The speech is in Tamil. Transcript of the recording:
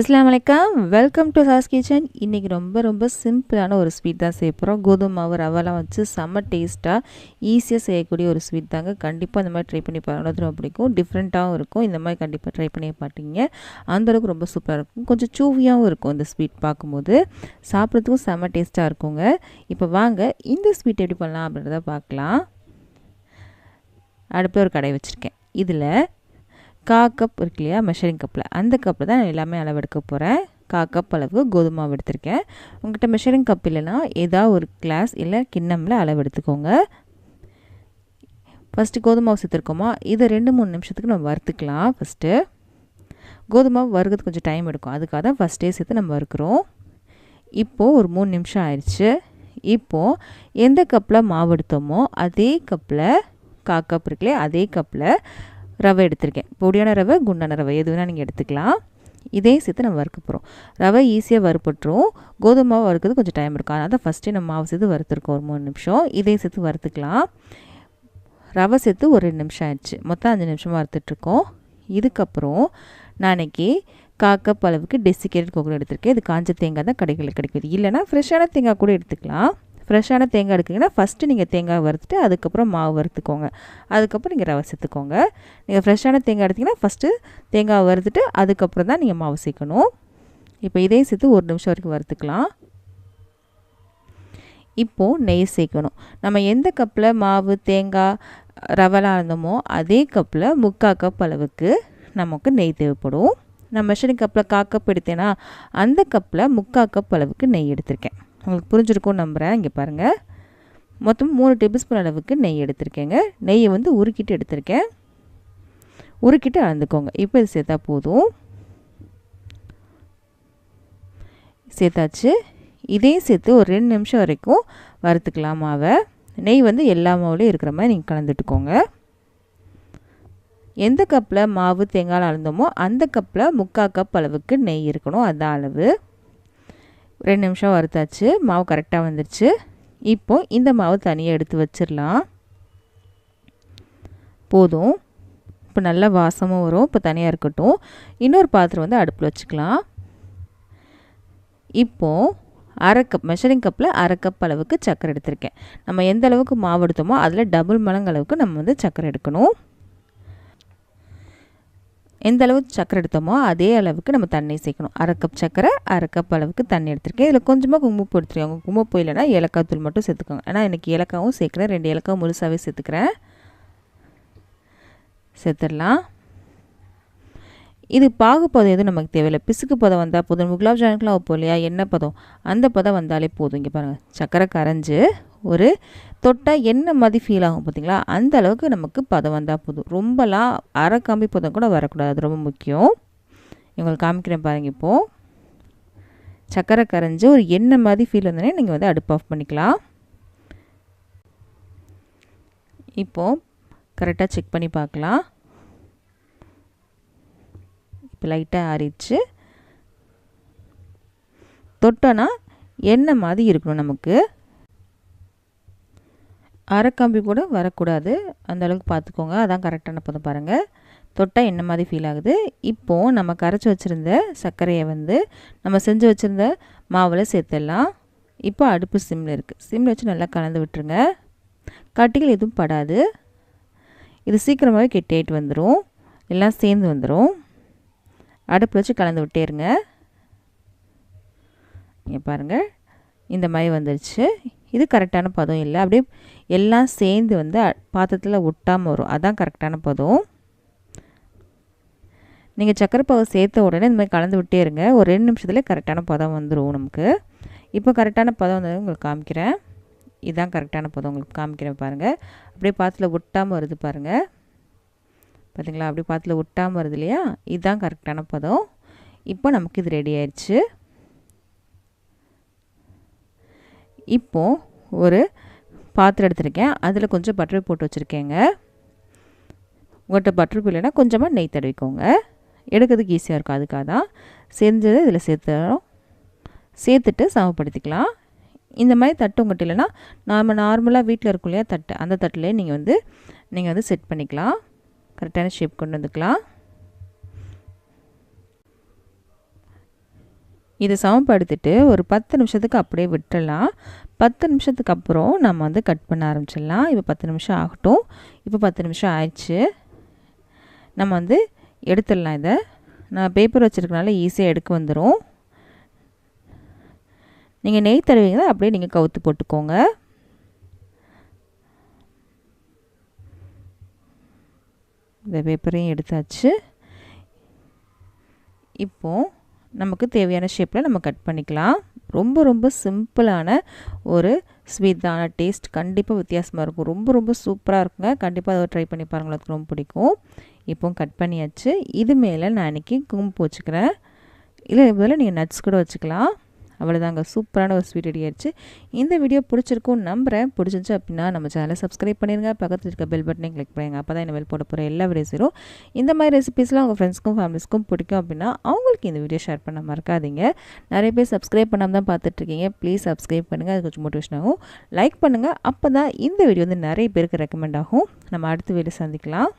அஸ்லாம் வலைக்கம் வெல்கம் டு சாஸ் கிச்சன் இன்றைக்கி ரொம்ப ரொம்ப சிம்பிளான ஒரு ஸ்வீட் தான் செய்ய போகிறோம் கோதுமை மாவு ரவெல்லாம் வச்சு செம்ம டேஸ்ட்டாக ஈஸியாக செய்யக்கூடிய ஒரு ஸ்வீட் தாங்க. கண்டிப்பாக இந்த மாதிரி ட்ரை பண்ணி பாருங்கள் ரொம்ப பிடிக்கும். டிஃப்ரெண்ட்டாகவும் இருக்கும். இந்த மாதிரி கண்டிப்பாக ட்ரை பண்ணி பார்த்தீங்க அந்தளவுக்கு ரொம்ப சூப்பராக இருக்கும். கொஞ்சம் சூவியாகவும் இருக்கும் இந்த ஸ்வீட் பார்க்கும்போது சாப்பிட்றதுக்கும் செம்ம டேஸ்ட்டாக இருக்குங்க. இப்போ வாங்க இந்த ஸ்வீட் எப்படி பண்ணலாம் அப்படின்றத பார்க்கலாம் அடுப்பில் ஒரு கடை வச்சுருக்கேன். இதில் கா கப் இருக்கு இல்லையா? மெஷரிங் கப்பில் அந்த கப்பில் தான் நான் எல்லாமே அளவெடுக்க போகிறேன் கா கப் அளவுக்கு கோதுமை மாவு எடுத்திருக்கேன். உங்கள்கிட்ட மெஷரிங் கப் இல்லைன்னா ஏதாவது ஒரு கிளாஸ் இல்லை கிண்ணமில் அளவு எடுத்துக்கோங்க ஃபஸ்ட்டு கோதுமை மாவு சேர்த்துருக்கோமா? இதை ரெண்டு மூணு நிமிஷத்துக்கு நம்ம வறுத்துக்கலாம் ஃபஸ்ட்டு கோதுமை மாவு வறுக்கிறதுக்கு கொஞ்சம் டைம் எடுக்கும். அதுக்காக தான் ஃபஸ்ட்டே சேர்த்து நம்ம வறுக்கிறோம். இப்போது ஒரு மூணு நிமிஷம் ஆயிடுச்சு. இப்போது எந்த கப்பில் மாவு எடுத்தோமோ அதே கப்பில் கா கப் இருக்குல்லையே அதே கப்பில் ரவை எடுத்திருக்கேன். பொடியான ரவை குண்டான ரவை எது வேணால் நீங்கள் எடுத்துக்கலாம். இதையும் சேர்த்து நம்ம வறுக்க போகிறோம் ரவை ஈஸியாக வறுப்பட்டுரும் கோதுமை மாவு வறுக்கிறது கொஞ்சம் டைம் இருக்கும் அதனால் தான் ஃபஸ்ட்டே நம்ம மாவு சேர்த்து வறுத்துருக்கோம் ஒரு மூணு நிமிஷம். இதையும் சேர்த்து வறுத்துக்கலாம். ரவை சேர்த்து ஒரு ரெண்டு நிமிஷம் ஆயிடுச்சு. மொத்தம் அஞ்சு நிமிஷமாக வறுத்துட்ருக்கோம் இதுக்கப்புறம் நான் இன்றைக்கி காக்கப் அளவுக்கு டெசிகேட்டட் கோகோனட் எடுத்திருக்கேன். இது காஞ்ச தேங்காய் தான் கடைகளில் கிடைக்குது. இல்லைனா ஃப்ரெஷ்ஷான தேங்காய் கூட எடுத்துக்கலாம். ஃப்ரெஷ்ஷான தேங்காய் எடுக்கிறீங்கன்னா ஃபஸ்ட்டு நீங்கள் தேங்காய் வறுத்துட்டு அதுக்கப்புறம் மாவு வறுத்துக்கோங்க. அதுக்கப்புறம் நீங்கள் ரவை சேர்த்துக்கோங்க. நீங்கள் ஃப்ரெஷ்ஷான தேங்காய் எடுத்திங்கன்னா ஃபஸ்ட்டு தேங்காய் வறுத்துட்டு அதுக்கப்புறம் தான் நீங்கள் மாவு சேர்க்கணும். இப்போ இதையும் சேர்த்து ஒரு நிமிஷம் வரைக்கும் வறுத்துக்கலாம். இப்போது நெய் சேர்க்கணும். நம்ம எந்த கப்பில் மாவு தேங்காய் ரவலாக இருந்தோமோ அதே கப்பில் முக்கால் கப் அளவுக்கு நமக்கு நெய் தேவைப்படும். நான் மெஷரிங் கப்பில் கா கப் எடுத்தேன்னா அந்த கப்பில் முக்கால் கப் அளவுக்கு நெய் எடுத்திருக்கேன். உங்களுக்கு புரிஞ்சிருக்கும்னு நம்புகிறேன் இங்கே பாருங்கள் மொத்தம் மூணு டேபிள் ஸ்பூன் அளவுக்கு நெய் எடுத்திருக்கேங்க. நெய்யை வந்து உருக்கிட்டு எடுத்திருக்கேன். உருக்கிட்டு அளந்துக்கோங்க. இப்போ இது சேர்த்தா போதும். சேர்த்தாச்சு. இதையும் சேர்த்து ஒரு ரெண்டு நிமிஷம் வரைக்கும் வறுத்துக்கலாம் மாவை. நெய் வந்து எல்லா மாவுலேயும் இருக்கிற மாதிரி நீங்கள் கலந்துட்டுக்கோங்க. எந்த கப்பில் மாவு தேங்காய் அளந்தோமோ அந்த கப்பில் முக்கால் கப் அளவுக்கு நெய் இருக்கணும். அதுதான் அளவு. ரெண்டு நிமிஷம் வறுத்தாச்சு. மாவு கரெக்டாக வந்துருச்சு. இப்போ இந்த மாவு தனியாக எடுத்து வச்சிடலாம் போதும். இப்போ நல்லா வாசமும் வரும். இப்போ தனியாக இருக்கட்டும். இன்னொரு பாத்திரம் வந்து அடுப்பில் வச்சுக்கலாம். இப்போது அரை கப் மெஷரிங் கப்பில் அரை கப் அளவுக்கு சக்கரை எடுத்திருக்கேன். நம்ம எந்த அளவுக்கு மாவு எடுத்தோமோ அதில் டபுள் மடங்கு அளவுக்கு நம்ம வந்து சக்கரை எடுக்கணும். எந்த அளவு சக்கரை எடுத்தோமோ அதே அளவுக்கு நம்ம தண்ணி சேர்க்கணும். அரை கப் சக்கரை அரை கப் அளவுக்கு தண்ணி எடுத்திருக்கேன். இதில் கொஞ்சமாக குங்குமப்பூ எடுத்துருக்கோங்க குங்குமப்பூ இல்லைனா ஏலக்காய் தூள் மட்டும் சேர்த்துக்கோங்க. ஏன்னா எனக்கு ஏலக்காவும் சேர்க்குறேன் ரெண்டு ஏலக்காவும் முழுசாகவே சேர்த்துக்கிறேன். சேர்த்துடலாம். இது பாகுப்பதம் எதுவும் நமக்கு தேவையில்லை. பிசுக்கு பதம் வந்தால் போதும். குலாப் ஜாமுன்லாம் வைப்போம் இல்லையா? எண்ணெய் பதம்? அந்த பதம் வந்தாலே போதும். இங்கே பாருங்கள் சக்கரை கரைஞ்சி ஒரு தொட்டால் என்ன மாதிரி ஃபீல் ஆகும் பார்த்தீங்களா? அந்த அளவுக்கு நமக்கு பதம் வந்தால் போதும். ரொம்பலாம் அரை காம்பி பதம் கூட வரக்கூடாது. அது ரொம்ப முக்கியம். உங்களுக்கு காமிக்கிறேன் பாருங்கள் இப்போது சக்கரை கரைஞ்சி ஒரு எண்ணெய் மாதிரி ஃபீல் வந்தோடனே நீங்கள் வந்து அடுப்பு ஆஃப் பண்ணிக்கலாம். இப்போது கரெக்டாக செக் பண்ணி பார்க்கலாம். இப்போ லைட்டாக ஆறிடுச்சு. தொட்டோன்னா எண்ணெய் மாதிரி இருக்கணும் நமக்கு. அரைக்கம்பி கூட வரக்கூடாது. அந்த அளவுக்கு பார்த்துக்கோங்க அதான் கரெக்டான போதும் பாருங்கள் தொட்டால் என்ன மாதிரி ஃபீல் ஆகுது. இப்போது நம்ம கரைச்சி வச்சுருந்த சர்க்கரையை வந்து நம்ம செஞ்சு வச்சுருந்த மாவில் சேர்த்துடலாம். இப்போ அடுப்பு சிம்மில் இருக்குது சிம்மில் வச்சு நல்லா கலந்து விட்டுருங்க. கட்டிகள் எதுவும் படாது. இது சீக்கிரமாகவே கெட்டியாயிட்டு வந்துடும் எல்லாம் சேர்ந்து வந்துடும் அடுப்பில் வச்சு கலந்து விட்டேருங்க. இங்கே பாருங்கள் இந்த மாதிரி வந்துருச்சு. இது கரெக்டான பதம் இல்லை. அப்படியே எல்லாம் சேர்ந்து வந்து பாத்திரத்தில் ஒட்டாமல் வரும். அதான் கரெக்டான பதம். நீங்கள் சக்கரை பாவை சேர்த்த உடனே இந்த மாதிரி கலந்து விட்டே இருங்க ஒரு ரெண்டு நிமிஷத்துலேயே கரெக்டான பதம் வந்துடும் நமக்கு. இப்போ கரெக்டான பதம் வந்து உங்களுக்கு காமிக்கிறேன். இதுதான் கரெக்டான பதம் உங்களுக்கு காமிக்கிறேன் பாருங்கள் அப்படியே பாத்திரத்தில் ஒட்டாமல் வருது பாருங்கள் பார்த்தீங்களா அப்படி பாத்திரத்தில் ஒட்டாமல் வருது இல்லையா? இதுதான் கரெக்டான பதம். இப்போ நமக்கு இது ரெடி ஆயிடுச்சு. இப்போது ஒரு பாத்திரம் எடுத்திருக்கேன். அதில் கொஞ்சம் பட்டர் போட்டு வச்சுருக்கேங்க. உங்கள்கிட்ட பட்டர் இல்லைன்னா கொஞ்சமாக நெய் தடவிக்கோங்க. எடுக்கிறதுக்கு ஈஸியாக இருக்கும். அதுக்காக தான். செஞ்சதை இதில் சேர்த்துறோம். சேர்த்துட்டு சமப்படுத்திக்கலாம். இந்த மாதிரி தட்டு உங்கள்கிட்ட இல்லைன்னா நாம் நார்மலாக வீட்டில் இருக்கும் இல்லையா தட்டு. அந்த தட்டிலே நீங்கள் வந்து நீங்கள் வந்து செட் பண்ணிக்கலாம். கரெக்டான ஷேப் கொண்டு வந்துக்கலாம். இதை சமப்படுத்திட்டு ஒரு பத்து நிமிஷத்துக்கு அப்படியே விட்டுடலாம் பத்து நிமிஷத்துக்கு அப்புறம் நம்ம வந்து கட் பண்ண ஆரம்பிச்சிடலாம். இப்போ பத்து நிமிஷம் ஆகட்டும். இப்போ பத்து நிமிஷம் ஆயிடுச்சு. நம்ம வந்து எடுத்துடலாம் இதை. நான் பேப்பர் வச்சுருக்கனால ஈஸியாக எடுக்க வந்துடும் நீங்கள் நெய் தருவீங்களா அப்படியே நீங்கள் கவுத்து போட்டுக்கோங்க. இந்த பேப்பரையும் எடுத்தாச்சு. இப்போது நமக்கு தேவையான ஷேப்பில் நம்ம கட் பண்ணிக்கலாம். ரொம்ப ரொம்ப சிம்பிளான ஒரு ஸ்வீட் தான் டேஸ்ட் கண்டிப்பாக வித்தியாசமாக இருக்கும். ரொம்ப ரொம்ப சூப்பராக இருக்குங்க. கண்டிப்பாக அதை ட்ரை பண்ணி பாருங்கள் அதுக்கு ரொம்ப பிடிக்கும். இப்போ கட் பண்ணியாச்சு. இது மேலே நான் இன்றைக்கி கும்பு வச்சுக்கிறேன். இல்லை இதில் நீங்கள் நட்ஸ் கூட வச்சுக்கலாம். அவ்வளோதாங்க சூப்பரான ஒரு ஸ்வீட் ரெடி ஆயிடுச்சு. இந்த வீடியோ பிடிச்சிருக்கும் நம்புகிறேன் பிடிச்சிருச்சு அப்படின்னா நம்ம சேனலை சப்ஸ்கிரைப் பண்ணிடுங்க பக்கத்தில் இருக்க பெல் பட்டனையும் கிளிக் பண்ணுங்க. அப்போ தான் என்ன பெல் போட போகிற எல்லா வீடியோஸும் இந்த மாதிரி ரெசிபிஸ்லாம் உங்கள் ஃப்ரெண்ட்ஸ்க்கும் ஃபேமிலிஸ்க்கும் பிடிக்கும் அப்படின்னா அவங்களுக்கு இந்த வீடியோ ஷேர் பண்ண மறக்காதீங்க. நிறைய பேர் சப்ஸ்கிரைப் பண்ணாமல் தான் பார்த்துட்ருக்கீங்க ப்ளீஸ் சப்ஸ்கிரைப் பண்ணுங்கள் அது கொஞ்சம் மோட்டிவேஷன் ஆகும். லைக் பண்ணுங்கள் அப்போ தான் இந்த வீடியோ வந்து நிறைய பேருக்கு ரெக்கமெண்ட் ஆகும். நம்ம அடுத்த வீடியோ சந்திக்கலாம்.